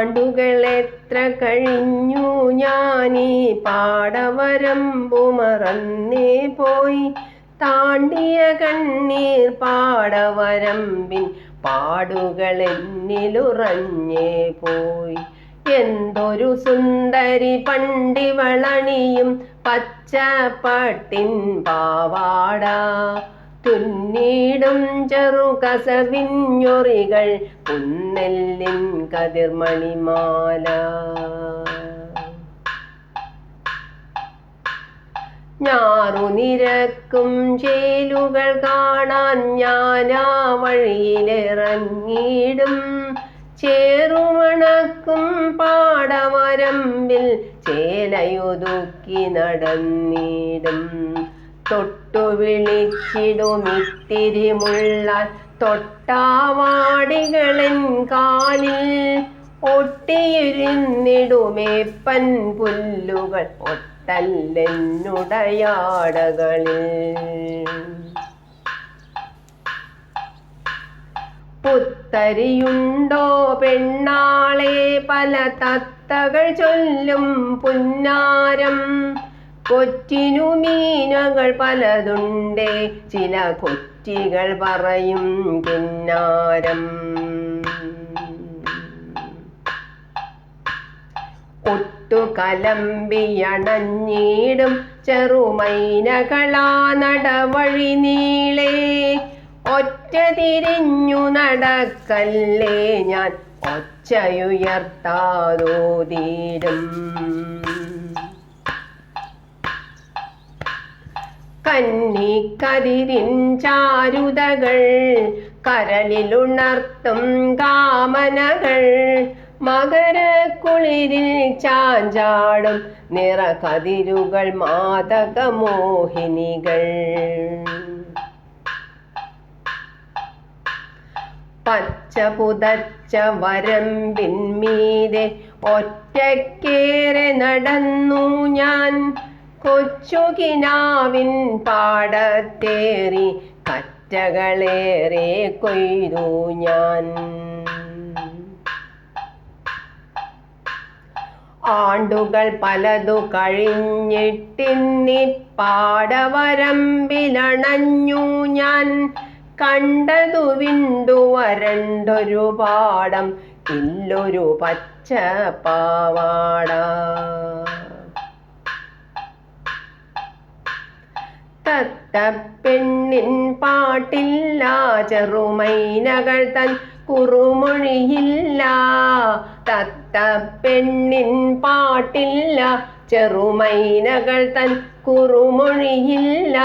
ആണ്ടുകൾ എത്ര കഴിഞ്ഞു? ഞാനീ പാടവരമ്പു മറന്നേ പോയി. താണ്ടിയ കണ്ണീർ പാടവരമ്പിൻ പാടുകൾ എന്നിലുറഞ്ഞേ പോയി. എന്തൊരു സുന്ദരി പണ്ടിവളണിയും പച്ചപ്പട്ടിൻ പാവാട. തുന്നീടും ചെറുകസവിഞ്ഞൊറികൾ പുന്നെല്ലിൻ കതിർമണിമാല. ഞാറുനിരക്കും ചേലുകൾ കാണാൻ ഞാനാ വഴിയിലിറങ്ങിയിടും. ചേറുമണക്കും പാടവരമ്പിൽ ചേലയൊതുക്കി നടന്നിടും. തൊട്ടു വിളിച്ചിടുമിത്തിരിമുള്ളാൻ തൊട്ടാവാടികളൻ കാലിൽ. ഒട്ടിയിരുന്നിടുമേപ്പൻ പുല്ലുകൾ ഒട്ടല്ലെന്നുടയാടകളിൽ. പുത്തരിയുണ്ടോ പെണ്ണാളെ? പല തത്തകൾ ചൊല്ലും പുന്നാരം. കൊറ്റിനു മീനകൾ പലതുണ്ടേ. ചില കൊറ്റികൾ പറയും കിന്നാരം. ഒട്ടുകലമ്പിയണഞ്ഞിടും ചെറുമൈനകളാ നടവഴി നീളേ. ഒറ്റ തിരിഞ്ഞു നടക്കല്ലേ ഞാൻ. ഒച്ചയുയർത്താതോതിടും കന്നിക്കതിരിൻ ചാരുതകൾ കരളിലുണർത്തും കാമനകൾ. മകരക്കുളിരിൽ ചാഞ്ചാടും നിറകതിരുകൾ മാതകമോഹിനികൾ. പച്ച പുതച്ച വരമ്പിന്മീതെ ഒറ്റക്കേറെ നടന്നു ഞാൻ. കൊച്ചുകിനാവിൻ പാടത്തേറി കറ്റകളേറെ കൊയ്തു ഞാൻ. ആണ്ടുകൾ പലതു കഴിഞ്ഞിട്ടിന്നി പാടവരമ്പിലണഞ്ഞു ഞാൻ. കണ്ടതു വിണ്ടു വരണ്ടൊരു പാടം ഇല്ലൊരു പച്ച പാവാട. തത്തപ്പെണ്ണിൻ പാട്ടില്ല ചെറുമൈനകൾ തൻ കുറുമൊഴിയില്ല. തത്തപ്പെണ്ണിൻ പാട്ടില്ല ചെറുമൈനകൾ തൻ കുറുമൊഴിയില്ല.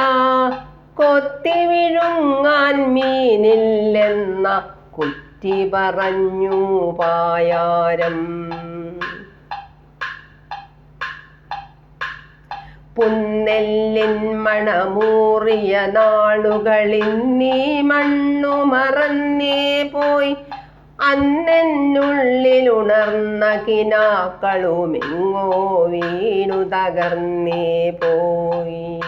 കൊത്തി വിഴുങ്ങാൻ മീനില്ലെന്ന കുറ്റി പറഞ്ഞു പായാരം. പുന്നെല്ലിൻ മണമൂറിയ നാളുകളിന്നീ മണ്ണു മറന്നേ പോയി. അന്നെന്നുള്ളിലുണർന്ന കിനാക്കളുമെങ്ങോ വീണു തകർന്നേ പോയി.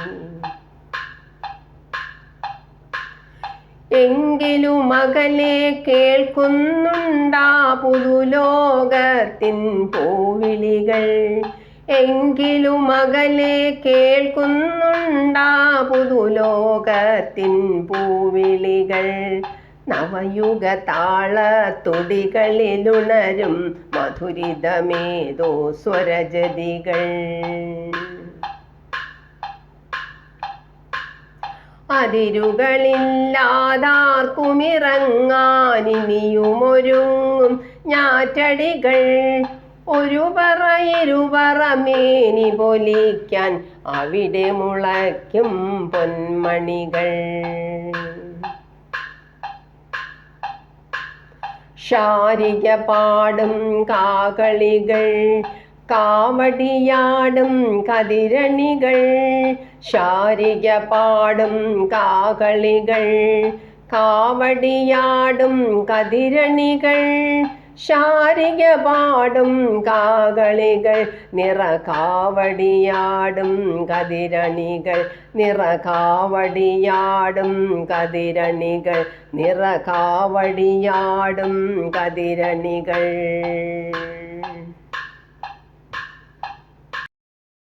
എങ്കിലും അകലെ കേൾക്കുന്നുണ്ടാ പുതുലോകത്തിൻ പൂവിളികൾ. എങ്കിലും അകലെ കേൾക്കുന്നുണ്ടാ പുതുലോകത്തിൻ പൂവിളികൾ. നവയുഗ താളത്തൊടികളിലുണരും മധുരിതമേതോ സ്വരജതികൾ. അതിരുകളില്ലാതാർക്കുമിറങ്ങാനിനിയുമൊരുങ്ങും ഞാറ്റടികൾ. ഒരു പറ മേനി പൊലിക്കാൻ അവിടെ മുളയ്ക്കും പൊന്മണികൾ. ശാരിക പാടും കാകളികൾ കാവടിയാടും കതിരണികൾ. ശാരിക പാടും കാകളികൾ കാവടിയാടും കതിരണികൾ. ശാരിക പാടും കാകളികൾ നിറകാവടിയാടും കതിരണികൾ നിറകാവടിയാടും കതിരണികൾ നിറകാവടിയാടും കതിരണികൾ.